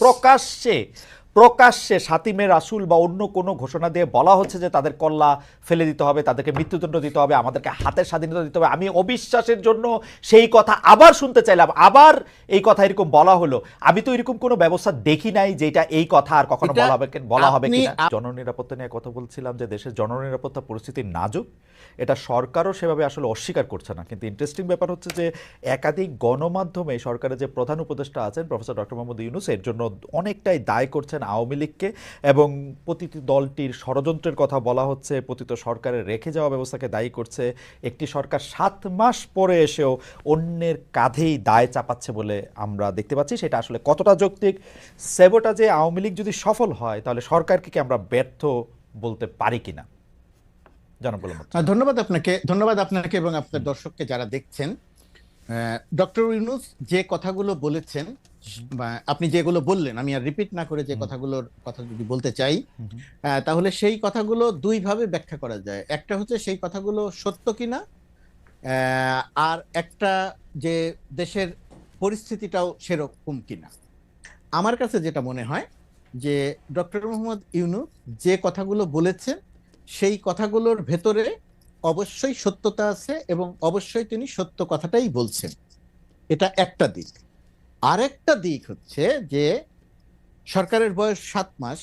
প্রকাশ্যে প্রকাশ্যে সাতিমে রাসুল বা অন্য কোনো ঘোষণা দিয়ে বলা হচ্ছে যে তাদের কল্লা ফেলে দিতে হবে তাদেরকে মৃত্যুদণ্ড দিতে হবে আমাদেরকে হাতের স্বাধীনতা দিতে হবে। আমি অবিশ্বাসের জন্য সেই কথা আবার শুনতে চাইলাম। আবার এই কথা এরকম বলা হলো। আমি তো এরকম কোনো ব্যবস্থা দেখি নাই যেটা এই কথা আর কখনো বলা হবে বলা হবে কিনা। জননিরাপত্তা নিয়ে কথা বলছিলাম যে দেশের জননিরাপত্তা পরিস্থিতি নাজুক। এটা সরকারও সেভাবে আসলে অস্বীকার করছে না। কিন্তু ইন্টারেস্টিং ব্যাপার হচ্ছে যে একাধিক গণমাধ্যমে সরকারের যে প্রধান উপদেষ্টা আছেন প্রফেসর ডক্টর মোহাম্মদ ইউনুস এর জন্য অনেকটাই দায় করছেন আওয়ামী লীগকে এবং প্রতিটি দলটির ষড়যন্ত্রের কথা বলা হচ্ছে, পতিত সরকারের রেখে যাওয়া ব্যবস্থাকে দায়ী করছে। একটি সরকার সাত মাস পরে এসেও অন্যের কাঁধেই দায় চাপাচ্ছে বলে আমরা দেখতে পাচ্ছি। সেটা আসলে কতটা যৌক্তিক? সেবোটা যে আওয়ামী লীগ যদি সফল হয়, তাহলে সরকারকে কি আমরা ব্যর্থ বলতে পারি কিনা? ধন্যবাদ আপনাকে ধন্যবাদ আপনাকে এবং আপনার দর্শককে যারা দেখছেন। ডক্টর ইউনুস যে কথাগুলো বলেছেন আপনি যেগুলো বললেন আমি আর রিপিট না করে যে কথাগুলোর কথা যদি বলতে চাই তাহলে সেই কথাগুলো দুই ভাবে ব্যাখ্যা করা যায়। একটা হচ্ছে সেই কথাগুলো সত্য কিনা আর একটা যে দেশের পরিস্থিতিটাও সেরকম কিনা। আমার কাছে যেটা মনে হয় যে ডক্টর মোহাম্মদ ইউনুস যে কথাগুলো বলেছেন সেই কথাগুলোর ভেতরে অবশ্যই সত্যতা আছে এবং অবশ্যই তিনি সত্য কথাটাই বলছেন। এটা একটা দিক। আরেকটা দিক হচ্ছে যে সরকারের বয়স সাত মাস।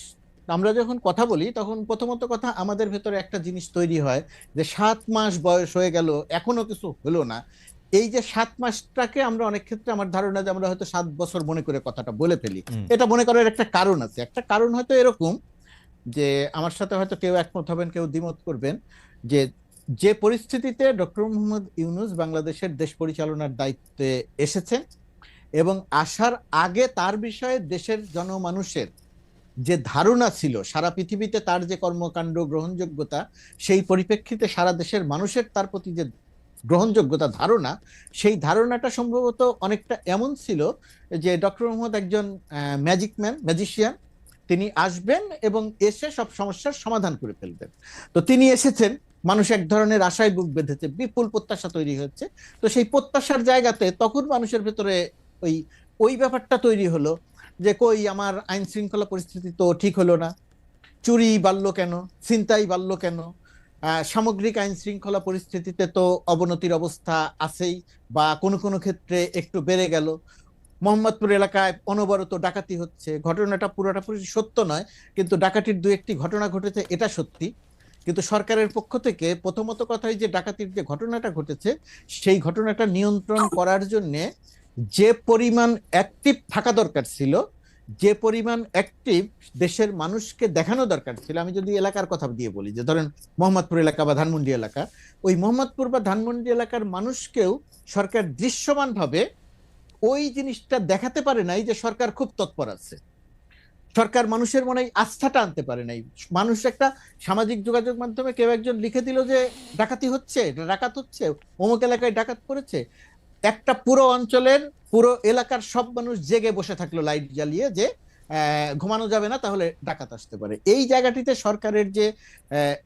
আমরা যখন কথা বলি তখন প্রথমত কথা আমাদের ভেতরে একটা জিনিস তৈরি হয় যে সাত মাস বয়স হয়ে গেল এখনও কিছু হলো না। এই যে সাত মাসটাকে আমরা অনেক ক্ষেত্রে আমার ধারণা যে আমরা হয়তো সাত বছর মনে করে কথাটা বলে ফেলি। এটা মনে করার একটা কারণ আছে। একটা কারণ হয়তো এরকম যে আমার সাথে হয়তো কেউ একমত হবেন কেউ দ্বিমত করবেন যে যে পরিস্থিতিতে ডক্টর মোহাম্মদ ইউনুস বাংলাদেশের দেশ পরিচালনার দায়িত্বে এসেছেন এবং আসার আগে তার বিষয়ে দেশের জনমানুষের যে ধারণা ছিল, সারা পৃথিবীতে তার যে কর্মকাণ্ড গ্রহণযোগ্যতা, সেই পরিপ্রেক্ষিতে সারা দেশের মানুষের তার প্রতি যে গ্রহণযোগ্যতা ধারণা, সেই ধারণাটা সম্ভবত অনেকটা এমন ছিল যে ডক্টর মোহাম্মদ একজন ম্যাজিক ম্যান ম্যাজিশিয়ান তিনি আসবেন এবং এসে সব সমস্যার সমাধান করে ফেলবেন। তো তিনি এসেছেন মানুষ এক ধরনের আশায় বুক বেঁধেছে, বিপুল প্রত্যাশা তৈরি হচ্ছে। তো সেই প্রত্যাশার জায়গাতে তখন মানুষের ভেতরে ওই ওই ব্যাপারটা তৈরি হলো যে, কই আমার আইন শৃঙ্খলা পরিস্থিতি তো ঠিক হলো না। চুরি বাড়লো কেন? ছিনতাই বাড়লো কেন? সামগ্রিক আইন শৃঙ্খলা পরিস্থিতিতে তো অবনতির অবস্থা আছেই বা কোনো কোনো ক্ষেত্রে একটু বেড়ে গেল। মোহাম্মদপুর এলাকায় অনবরত ডাকাতি হচ্ছে। ঘটনাটা পুরোটা পুরো সত্য নয়, কিন্তু ডাকাতির দু একটি ঘটনা ঘটেছে, এটা সত্যি। কিন্তু সরকারের পক্ষ থেকে প্রথমত কথাই যে ডাকাতির যে ঘটনাটা ঘটেছে, সেই ঘটনাটা নিয়ন্ত্রণ করার জন্যে যে পরিমাণ অ্যাক্টিভ থাকা দরকার ছিল, যে পরিমাণ অ্যাক্টিভ দেশের মানুষকে দেখানো দরকার ছিল, আমি যদি এলাকার কথা দিয়ে বলি, যে ধরেন মোহাম্মদপুর এলাকা বা ধানমন্ডি এলাকা, ওই মোহাম্মদপুর বা ধানমন্ডি এলাকার মানুষকেও সরকার দৃশ্যমানভাবে ওই জিনিসটা দেখাতে পারে নাই যে সরকার খুব তৎপর আছে। সরকার মানুষের মনে আস্থাটা আনতে পারে নাই। মানুষ একটা সামাজিক যোগাযোগ মাধ্যমে কেউ একজন লিখে দিল যে ডাকাতি হচ্ছে ডাকাত হচ্ছে অমুক এলাকায় ডাকাত করেছে একটা পুরো অঞ্চলের পুরো এলাকার সব মানুষ জেগে বসে থাকল লাইট জ্বালিয়ে যে ঘুমানো যাবে না তাহলে ডাকাত আসতে পারে। এই জায়গাটিতে সরকারের যে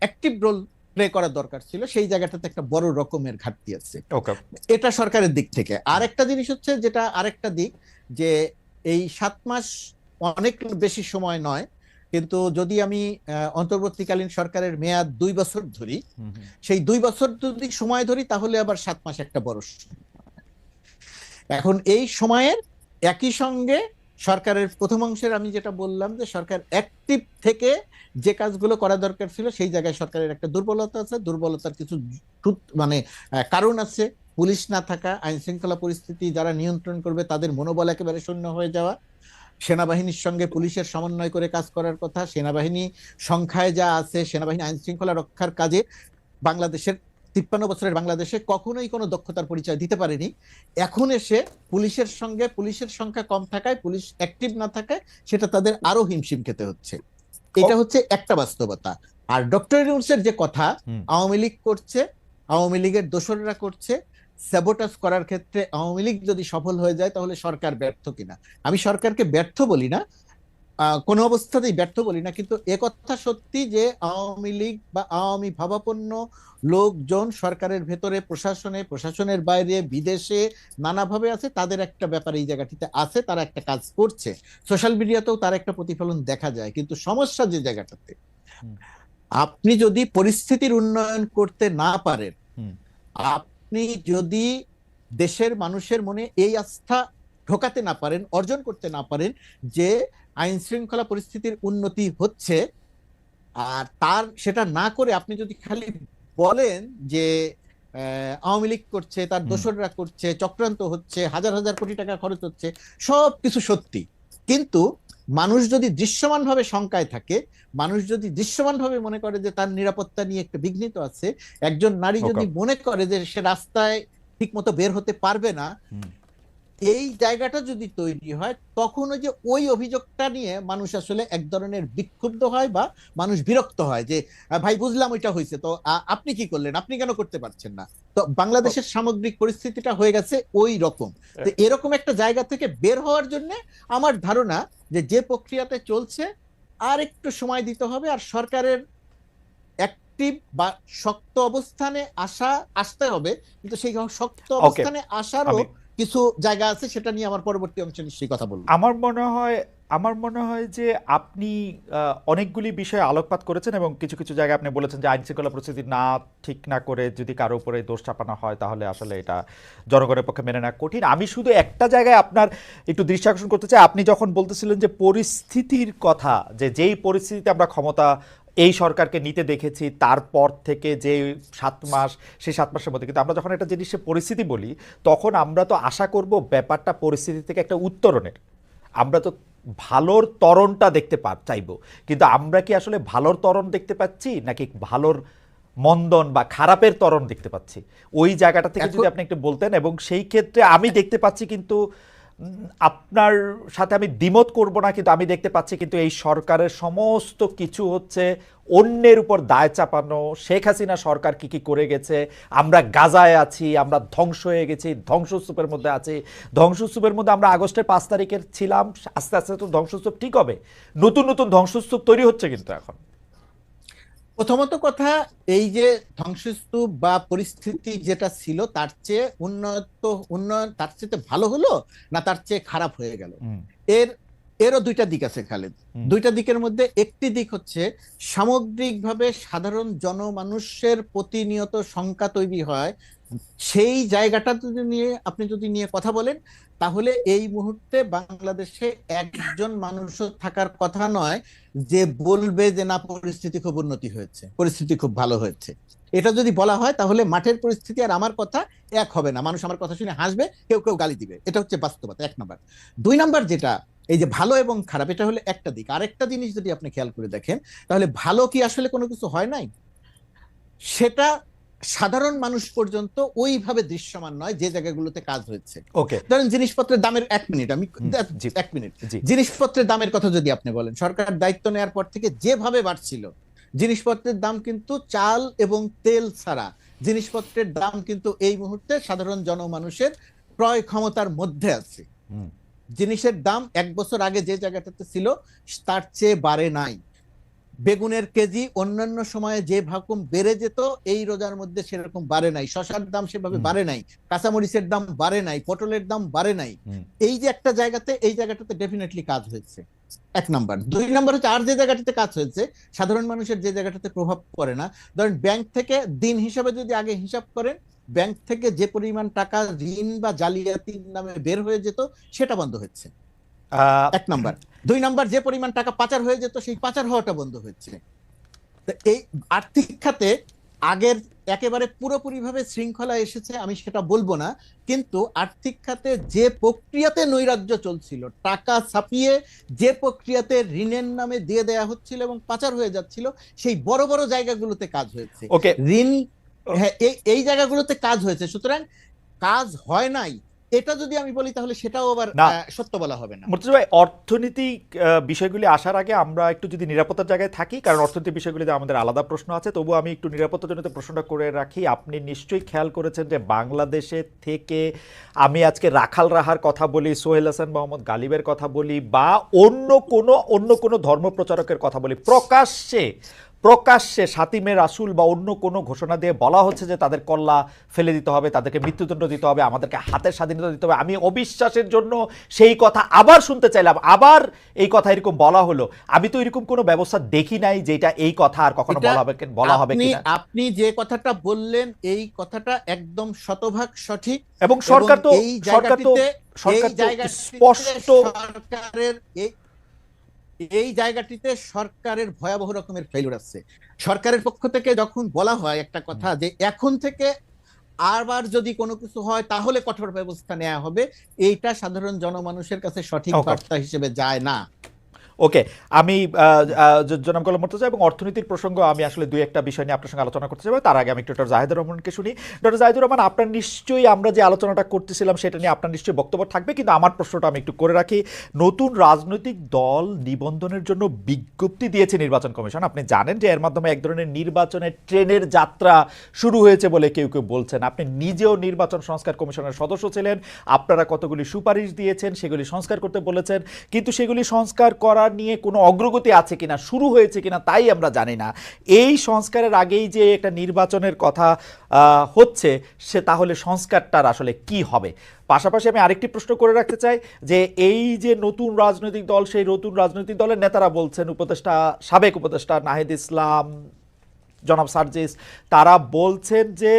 অ্যাক্টিভ রোল প্লে করা দরকার ছিল সেই জায়গাটাতে একটা বড় রকমের ঘাটতি আছে। এটা সরকারের দিক থেকে। আরেকটা জিনিস হচ্ছে যেটা আরেকটা দিক যে এই সাত মাস অনেক বেশি সময় নয়। কিন্তু যদি আমি অন্তর্বর্তীকালীন সরকারের মেয়াদ দুই বছর ধরি সেই দুই বছর যদি সময় ধরি তাহলে আবার সাত মাস একটা বড় এখন এই সময়ের একই সঙ্গে সরকারের প্রথম অংশের আমি যেটা বললাম যে সরকার অ্যাক্টিভ থেকে যে কাজগুলো করা দরকার ছিল সেই জায়গায় সরকারের একটা দুর্বলতা আছে। দুর্বলতার কিছু মানে কারণ আছে। পুলিশ না থাকা আইন শৃঙ্খলা পরিস্থিতি যারা নিয়ন্ত্রণ করবে তাদের মনোবল একেবারে শূন্য হয়ে যাওয়া। সেনাবাহিনীর সঙ্গে পুলিশের সমন্বয় করে কাজ করার কথা সেনাবাহিনী সংখ্যায় যা আছে সেনাবাহিনী আইন শৃঙ্খলা রক্ষার কাজে বাংলাদেশের তিপ্পান্ন বছরের বাংলাদেশে কখনোই কোনো দক্ষতার পরিচয় দিতে পারেনি। এখন এসে পুলিশের সঙ্গে পুলিশের সংখ্যা কম থাকায় পুলিশ অ্যাক্টিভ না থাকায় সেটা তাদের আরও হিমশিম খেতে হচ্ছে। এটা হচ্ছে একটা বাস্তবতা। আর ডক্টর ইউনুসের যে কথা আওয়ামী লীগ করছে আওয়ামী লীগের দোসররা করছে স্যাবোটাস করার ক্ষেত্রে আওয়ামী লীগ যদি সফল হয়ে যায় তাহলে সরকার ব্যর্থ কিনা? আমি সরকারকে ব্যর্থ বলি না কোনো অবস্থাতেই ব্যর্থ বলি না কিন্তু একথা সত্যি যে আওয়ামী লীগ বা আওয়ামী ভাবাপন্ন লোকজন সরকারের ভেতরে প্রশাসনে প্রশাসনের বাইরে বিদেশে নানাভাবে আছে তাদের একটা ব্যাপার এই জায়গাটিতে আছে তারা একটা কাজ করছে। সোশ্যাল মিডিয়াতেও তার একটা প্রতিফলন দেখা যায় কিন্তু সমস্যা যে জায়গাটাতে আপনি যদি পরিস্থিতির উন্নয়ন করতে না পারেন। আপনি যদি দেশের মানুষের মনে এই আস্থা ঢোকাতে না পারেন অর্জন করতে না পারেন যে আইন শৃঙ্খলা পরিস্থিতির উন্নতি হচ্ছে আর তার সেটা না করে আপনি যদি খালি বলেন যে আওয়ামী লীগ করছে তার। দোসররা করছে চক্রান্ত হচ্ছে হাজার হাজার কোটি টাকা খরচ হচ্ছে সব কিছু সত্যি কিন্তু মানুষ যদি দৃশ্যমানভাবে শঙ্কায় থাকে মানুষ যদি দৃশ্যমানভাবে মনে করে যে তার নিরাপত্তা নিয়ে একটা বিঘ্নিত আছে একজন নারী যদি মনে করে যে সে রাস্তায় ঠিক মতো বের হতে পারবে না। এই জায়গাটা যদি তৈরি হয় তখন ওই যে ওই অভিযোগটা নিয়ে মানুষ আসলে এক ধরনের বিক্ষুব্ধ হয় বা মানুষ বিরক্ত হয় যে ভাই বুঝলাম ওইটা হয়েছে তো আপনি কি করলেন? আপনি কেন করতে পারছেন না? তো বাংলাদেশের সামগ্রিক পরিস্থিতিটা হয়ে গেছে ওই রকম। তো এরকম একটা জায়গা থেকে বের হওয়ার জন্য আমার ধারণা যে যে প্রক্রিয়াতে চলছে আর একটু সময় দিতে হবে আর সরকারের অ্যাক্টিভ বা শক্ত অবস্থানে আসা আসতে হবে। কিন্তু সেই শক্ত অবস্থানে আসারও কিছু জায়গা আছে, সেটা নিয়ে আমার পরবর্তী অংশে নিশ্চয়ই কথা বলব। আমার মনে হয়, আমার মনে হয় যে আপনি অনেকগুলি বিষয়ে আলোকপাত করেছেন এবং কিছু কিছু জায়গায় আপনি বলেছেন যে আইন শৃঙ্খলা পরিস্থিতি না ঠিক না করে যদি কারও উপরে দোষ চাপানো হয়, তাহলে আসলে এটা জনগণের পক্ষে মেনে নেওয়া কঠিন। আমি শুধু একটা জায়গায় আপনার একটু দৃষ্টি আকর্ষণ করতে চাই। আপনি যখন বলতেছিলেন যে পরিস্থিতির কথা, যে যেই পরিস্থিতিতে আমরা ক্ষমতা এই সরকারকে নিতে দেখেছি তারপর থেকে যে সাত মাস সেই সাত মাসের মধ্যে। কিন্তু আমরা যখন একটা জিনিসের পরিস্থিতি বলি তখন আমরা তো আশা করব ব্যাপারটা পরিস্থিতি থেকে একটা উত্তরণের। আমরা তো ভালোর তরণটা দেখতে পা চাইব। কিন্তু আমরা কি আসলে ভালোর তরণ দেখতে পাচ্ছি নাকি ভালোর মন্দন বা খারাপের তরণ দেখতে পাচ্ছি? ওই জায়গাটা থেকে যদি আপনি একটু বলতেন এবং সেই ক্ষেত্রে আমি দেখতে পাচ্ছি কিন্তু আপনার সাথে আমি দ্বিমত করব না, কিন্তু আমি দেখতে পাচ্ছি কিন্তু এই সরকারের সমস্ত কিছু হচ্ছে অন্যের উপর দায় চাপানো। শেখ হাসিনা সরকার কি কি করে গেছে? আমরা গাজায় আছি, আমরা ধ্বংস হয়ে গেছি, ধ্বংসস্তূপের মধ্যে আছি। ধ্বংসস্তূপের মধ্যে আমরা আগস্টের পাঁচ তারিখের ছিলাম, আস্তে আস্তে তো ধ্বংসস্তূপ ঠিক হবে। নতুন নতুন ধ্বংসস্তূপ তৈরি হচ্ছে কিন্তু এখন। প্রথমত কথা এই যে ধ্বংসস্তূপ বা পরিস্থিতি যেটা ছিল তার চেয়ে উন্নত উন্নয়ন তার চেয়ে ভালো হলো না তার চেয়ে খারাপ হয়ে গেল? এর এরও দুইটা দিক আছে খালেদ। দুইটা দিকের মধ্যে একটি দিক হচ্ছে সামগ্রিকভাবে সাধারণ জনমানুষের প্রতিনিয়ত শঙ্কা তৈরি হয় সেই জায়গাটা যদি নিয়ে, আপনি যদি নিয়ে কথা বলেন, তাহলে এই মুহূর্তে বাংলাদেশে একজন মানুষও থাকার কথা নয় যে বলবে যে, না, পরিস্থিতি খুব উন্নতি হয়েছে, পরিস্থিতি খুব ভালো হয়েছে। এটা যদি বলা হয়, তাহলে মাঠের পরিস্থিতি আর আমার কথা এক হবে না। মানুষ আমার কথা শুনে হাসবে, কেউ কেউ গালি দিবে। এটা হচ্ছে বাস্তবতা, এক নম্বর। দুই নাম্বার যেটা, এই যে ভালো এবং খারাপ, এটা হলো একটা দিক। আরেকটা জিনিস যদি আপনি খেয়াল করে দেখেন, তাহলে ভালো কি আসলে কোনো কিছু হয় নাই? সেটা সাধারণ মানুষ পর্যন্ত ওইভাবে দৃশ্যমান নয় যে জায়গাগুলোতে কাজ হয়েছে। ওকে। ধরেন জিনিসপত্রের দামের এক মিনিট আমি এক মিনিট। জিনিসপত্রের দামের কথা যদি আপনি বলেন সরকার দায়িত্ব নেওয়ার পর থেকে যেভাবে বাড়ছিল জিনিসপত্রের দাম কিন্তু চাল এবং তেল ছাড়া জিনিসপত্রের দাম কিন্তু এই মুহূর্তে সাধারণ জনমানুষের ক্রয় ক্ষমতার মধ্যে আছে। জিনিসের দাম এক বছর আগে যে জায়গাটাতে ছিল তার চেয়ে বাড়ে নাই। বেগুনের কেজি অন্যান্য সময়ে যে ভাকুম বেড়ে যেত এই রোজার মধ্যে সেরকম বাড়ে নাই। শশার দাম সেভাবে বাড়ে নাই কাঁচামরিচের দাম বাড়ে নাই পটলের দাম বাড়ে নাই। এই যে একটা জায়গাতে এই জায়গাটাতে ডেফিনেটলি কাজ হয়েছে। এক নাম্বার। দুই নাম্বার হচ্ছে আর যে জায়গাটাতে কাজ হয়েছে সাধারণ মানুষের যে জায়গাটাতে প্রভাব পড়ে না ধরেন ব্যাংক থেকে দিন হিসাবে যদি আগে হিসাব করেন ব্যাংক থেকে যে পরিমাণ টাকা ঋণ বা জালিয়াতির নামে বের হয়ে যেত সেটা বন্ধ হচ্ছে আহ, এক নাম্বার। দুই নাম্বার যে পরিমাণ টাকা পাচার হয়ে যেত সেই পাচার হওয়াটা বন্ধ হচ্ছে তো এই আর্থিক খাতে আগের একেবারে পুরোপুরিভাবে শৃঙ্খলা এসেছে আমি সেটা বলব না। কিন্তু আর্থিক খাতে যে প্রক্রিয়াতে নৈরাজ্য চলছিল টাকা ছাপিয়ে যে প্রক্রিয়াতে ঋণের নামে দিয়ে দেয়া হচ্ছিল এবং পাচার হয়ে যাচ্ছিল সেই বড় বড় জায়গাগুলোতে কাজ হয়েছে। ওকে। ঋণ হ্যাঁ এই এই জায়গাগুলোতে কাজ হয়েছে। সুতরাং কাজ হয় নাই। এটা যদি আমি বলি তাহলে সেটাও আবার। সত্য বলা হবে না মুর্তজা ভাই অর্থনৈতিক বিষয়গুলি আসার আগে আমরা একটু যদি নিরাপত্তার জায়গায় থাকি কারণ অর্থনৈতিক বিষয়গুলিতে আমাদের আলাদা প্রশ্ন আছে তবু আমি একটু নিরাপত্তাজনিত প্রশ্নটা করে রাখি আপনি নিশ্চয়ই খেয়াল করেছেন যে বাংলাদেশে থেকে আমি আজকে রাখাল রাহার কথা বলি সোহেল হাসান মোহাম্মদ গালিবের কথা বলি বা অন্য কোনো অন্য কোনো ধর্মপ্রচারকের কথা বলি প্রকাশ্যে প্রকাশ্যে সাতিমে রাসুল বা অন্য কোনো ঘোষণা দিয়ে বলা হচ্ছে যে তাদের কল্লা ফেলে দিতে হবে তাদেরকে মৃত্যুদণ্ড দিতে হবে আমাদেরকে হাতের স্বাধীনতা দিতে হবে। আমি অবিশ্বাসের জন্য সেই কথা আবার শুনতে চাইলাম। আবার এই কথা এরকম বলা হলো। আমি তো এরকম কোনো ব্যবস্থা দেখি নাই যেটা এই কথা আর কখনো বলা হবে বলা হবে আপনি আপনি যে কথাটা বললেন এই কথাটা একদম শতভাগ সঠিক এবং সরকার তো সরকার তো সরকার তো স্পষ্ট সরকারের এই জায়গাটিতে সরকারের ভয়াবহ রকমের ফেলিউর আছে সরকারের পক্ষ থেকে যখন বলা হয় একটা কথা যে এখন থেকে আবার যদি কোনো কিছু হয় তাহলে কঠোর ব্যবস্থা নেওয়া হবে। এইটা সাধারণ জনমানুষের কাছে সঠিক বার্তা হিসেবে যায় না। ওকে আমি আহ, আহ, জ- জনাব গোলাম মর্তজা এবং অর্থনীতির প্রসঙ্গ আমি আসলে দুই একটা বিষয় নিয়ে আপনার সঙ্গে আলোচনা করতে চাই। তার আগে আমি একটু ডক্টর জাহিদুর রহমানকে শুনি। ডক্টর জাহিদুর রহমান আপনার নিশ্চয়ই আমরা যে আলোচনাটা করতেছিলাম সেটা নিয়ে আপনার নিশ্চয়ই বক্তব্য থাকবে কিন্তু আমার প্রশ্নটা আমি একটু করে রাখি। নতুন রাজনৈতিক দল নিবন্ধনের জন্য বিজ্ঞপ্তি দিয়েছে নির্বাচন কমিশন। আপনি জানেন যে এর মাধ্যমে এক ধরনের নির্বাচনের ট্রেনের যাত্রা শুরু হয়েছে বলে কেউ কেউ বলছেন। আপনি নিজেও নির্বাচন সংস্কার কমিশনের সদস্য ছিলেন। আপনারা কতগুলি সুপারিশ দিয়েছেন সেগুলি সংস্কার করতে বলেছেন। কিন্তু সেগুলি সংস্কার করা নিয়ে কোনো অগ্রগতি আছে কিনা, শুরু হয়েছে কিনা তাই আমরা জানি না। এই সংস্কারের আগেই যে একটা নির্বাচনের কথা হচ্ছে, সে তাহলে সংস্কারটার আসলে কি হবে? পাশাপাশি আমি আরেকটি প্রশ্ন করে রাখতে চাই যে এই যে নতুন রাজনৈতিক দল, সেই নতুন রাজনৈতিক দলের নেতারা বলছেন, উপদেষ্টা, সাবেক উপদেষ্টা নাহিদ ইসলাম, জনাব সার্জিস, তারা বলছেন যে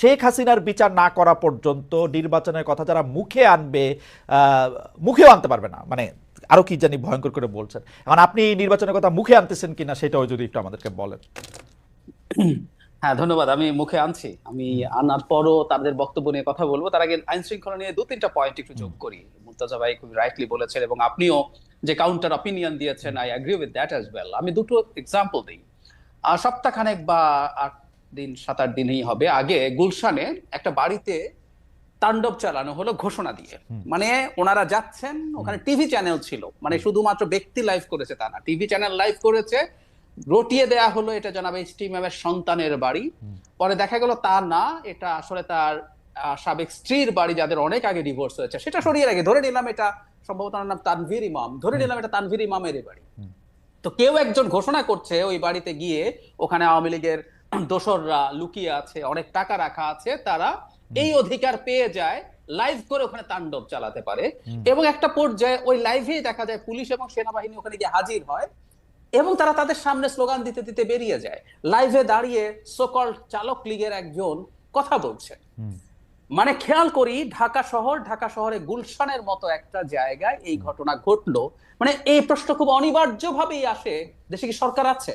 শেখ হাসিনার বিচার না করা পর্যন্ত নির্বাচনের কথা যারা মুখে আনবে মুখেও আনতে পারবে না। মানে আরও কি জানি ভয়ঙ্কর করে বলছেন। এখন আপনি এই নির্বাচনের কথা মুখে আনতেছেন কিনা সেটাও যদি একটু আমাদেরকে বলেন। হ্যাঁ ধন্যবাদ। আমি মুখে আনছি। আমি আনার পরও তাদের বক্তব্য নিয়ে কথা বলব। তার আগে আইন শৃঙ্খলা নিয়ে দু তিনটা পয়েন্ট একটু যোগ করি। মুর্তাজা ভাই খুব রাইটলি বলেছেন এবং আপনিও যে কাউন্টার অপিনিয়ন দিয়েছেন I agree with that as well আমি দুটো এক্সাম্পল দিই। আর সপ্তাহখানেক বা আট দিন সাত আট দিনই হবে। আগে গুলশানে একটা বাড়িতে তাণ্ডব চালানো হলো ঘোষণা দিয়ে। মানে ওনারা যাচ্ছেন ওখানে টিভি চ্যানেল ছিল। মানে শুধুমাত্র ব্যক্তি লাইভ করেছে তা না টিভি চ্যানেল লাইভ করেছে রটিয়ে দেয়া হলো এটা জানাবে স্টিম ম্যামের সন্তানের বাড়ি। পরে দেখা গেল তা না এটা আসলে তার সাবেক স্ত্রীর বাড়ি যাদের অনেক আগে ডিভোর্স হয়েছে। সেটা সরিয়ে রাখে ধরে নিলাম এটা সম্ভবত নাম তানভীর ইমাম ধরে নিলাম এটা তানভীর ইমামের বাড়ি। তো কেউ একজন ঘোষণা করছে ওই বাড়িতে গিয়ে ওখানে আওয়ামী লীগের দোসররা লুকিয়ে আছে অনেক টাকা রাখা আছে তারা এই অধিকার পেয়ে যায় লাইভ করে ওখানে তাণ্ডব চালাতে পারে। এবং একটা পর্যায়ে ওই লাইভেই দেখা যায় পুলিশ এবং সেনাবাহিনী ওখানে গিয়ে হাজির হয় এবং তারা তাদের সামনে স্লোগান দিতে দিতে বেরিয়ে যায়। লাইভে দাঁড়িয়ে সকল চালক লীগের একজন কথা বলছে। মানে খেয়াল করি ঢাকা শহর ঢাকা শহরে গুলশানের মতো একটা জায়গায় এই ঘটনা ঘটলো। মানে এই প্রশ্ন খুব অনিবার্যভাবেই আসে দেশে কি সরকার আছে?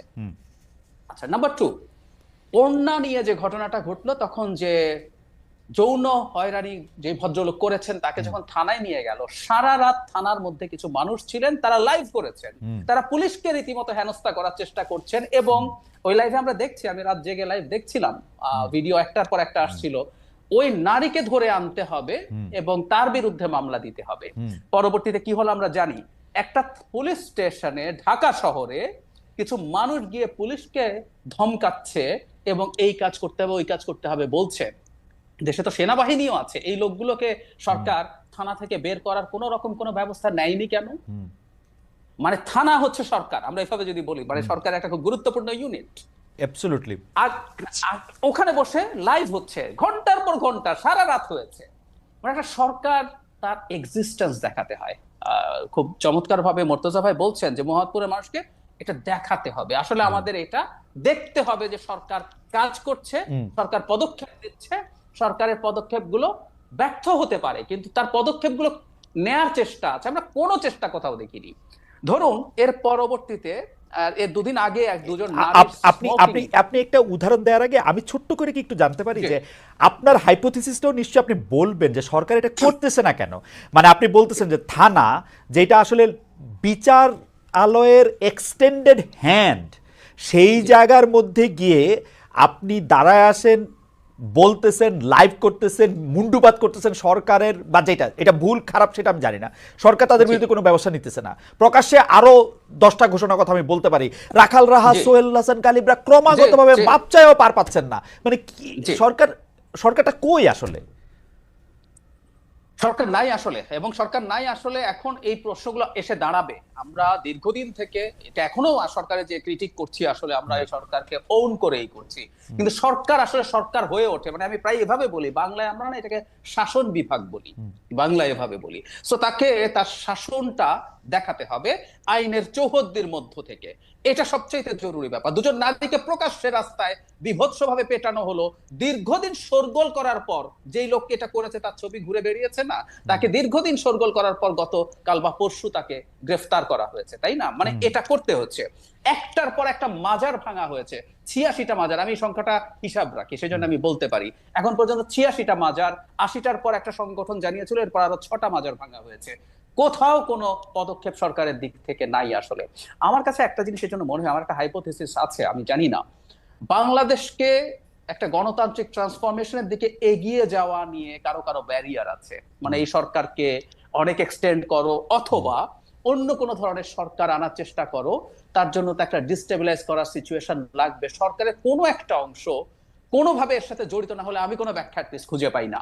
আচ্ছা নাম্বার টু ওড়না নিয়ে যে ঘটনাটা ঘটলো তখন যে যৌন হয়রানি যে ভদ্রলোক করেছেন তাকে যখন থানায় নিয়ে গেল সারা রাত থানার মধ্যে কিছু মানুষ ছিলেন তারা লাইভ করেছেন। তারা পুলিশকে রীতিমতো হেনস্থা করার চেষ্টা করছেন এবং ওই লাইভে আমরা দেখছি আমি রাত জেগে লাইভ দেখছিলাম ভিডিও একটার পর একটা আসছিল। ওই নারীকে ধরে আনতে হবে এবং তার বিরুদ্ধে মামলা দিতে হবে। পরবর্তীতে কি হলো আমরা জানি একটা পুলিশ স্টেশনে ঢাকা শহরে কিছু মানুষ গিয়ে পুলিশকে ধমকাচ্ছে এবং এই কাজ করতে হবে ওই কাজ করতে হবে বলছে। দেশে তো সেনাবাহিনীও আছে। এই লোকগুলোকে সরকার থানা থেকে বের করার কোন রকম কোনো ব্যবস্থা নেয়নি কেন? মানে থানা হচ্ছে সরকার আমরা এভাবে যদি বলি মানে সরকার একটা খুব গুরুত্বপূর্ণ ইউনিট অ্যাবসলিউটলি আর ওখানে বসে লাইভ হচ্ছে ঘণ্টার পর ঘণ্টা সারা রাত হয়েছে। মানে একটা সরকার তার এক্সিস্টেন্স দেখাতে হয়। আহ, খুব চমৎকার ভাবে মর্তজা ভাই বলছেন যে মোহাম্মদপুরের মানুষকে এটা দেখাতে হবে। আসলে আমাদের এটা দেখতে হবে যে সরকার কাজ করছে সরকার পদক্ষেপ দিচ্ছে সরকারের পদক্ষেপগুলো ব্যর্থ হতে পারে কিন্তু তার পদক্ষেপগুলো নেয়ার চেষ্টা আছে। আমরা কোনো চেষ্টা কোথাও দেখিনি। ধরুন এর পরবর্তীতে এর দুদিন আগে এক দুজন আপ- আপনি আপনি আপনি একটা উদাহরণ দেওয়ার আগে আমি ছোট্ট করে কি একটু জানতে পারি যে আপনার হাইপোথিসিসটাও নিশ্চয়ই আপনি বলবেন যে সরকার এটা করতেছে না কেন? মানে আপনি বলতেছেন যে থানা যেটা আসলে বিচার আলয়ের এক্সটেন্ডেড হ্যান্ড সেই জায়গার মধ্যে গিয়ে আপনি দাঁড়ায় আসেন বলতেছেন লাইভ করতেছেন মুন্ডুপাত করতেছেন সরকারের বা যেটা এটা ভুল খারাপ সেটা আমি জানি না। সরকার তাদের জি। বিরুদ্ধে কোনো ব্যবস্থা নিতেছে না। প্রকাশ্যে আরও দশটা ঘোষণার কথা আমি বলতে পারি। রাখাল রাহা সোহেল হাসান কালিবরা ক্রমাগতভাবে ভাবে জি। পার পাচ্ছেন না। মানে কি সরকার সরকারটা কই আসলে? সরকার নাই আসলে এবং সরকার নাই আসলে এখন এই প্রশ্নগুলো এসে দাঁড়াবে। আমরা দীর্ঘদিন থেকে এটা এখনও সরকারের যে ক্রিটিক করছি আসলে আমরা এই সরকারকে ওন করেই করছি। কিন্তু সরকার আসলে সরকার হয়ে ওঠে মানে আমি প্রায় এভাবে বলি বাংলায় আমরা না এটাকে শাসন বিভাগ বলি বাংলায় এভাবে বলি। তো তাকে তার শাসনটা দেখাতে হবে আইনের চৌহদ্দির মধ্য থেকে। এটা সবচেয়ে জরুরি ব্যাপার। দুজন নারীকে প্রকাশ্যে রাস্তায় বিভৎসভাবে পেটানো হলো। দীর্ঘদিন শোরগোল করার পর যেই লোককে এটা করেছে তার ছবি ঘুরে বেরিয়েছে না? তাকে দীর্ঘদিন শোরগোল করার পর গত কাল বা পরশু তাকে গ্রেফতার করা হয়েছে তাই না? মানে এটা করতে হচ্ছে। একটার পর একটা মাজার ভাঙা হয়েছে। ছিয়াশিটা মাজার। আমি সংখ্যাটা হিসাব রাখি সেজন্য আমি বলতে পারি। এখন পর্যন্ত ছিয়াশিটা মাজার আশিটার পর একটা সংগঠন জানিয়েছিল এরপর আরও ছটা মাজার ভাঙা হয়েছে। কোথাও কোনো পদক্ষেপ সরকারের দিক থেকে নাই আসলে। আমার কাছে একটা জিনিসের জন্য মনে হয়, আমার একটা হাইপোথেসিস আছে, আমি জানি না। বাংলাদেশকে একটা গণতান্ত্রিক ট্রান্সফরমেশনের দিকে এগিয়ে যাওয়া নিয়ে কারও কারও ব্যারিয়ার আছে। মানে এই সরকারকে অনেক এক্সটেন্ড করো, অথবা অন্য কোনো ধরনের সরকার আনার চেষ্টা করো, তার জন্য তো একটা ডিস্টেবিলাইজ করার সিচুয়েশন লাগবে। সরকারের কোনো একটা অংশ কোনোভাবে এর সাথে জড়িত না হলে আমি কোনো ব্যাখ্যা খুঁজে পাই না।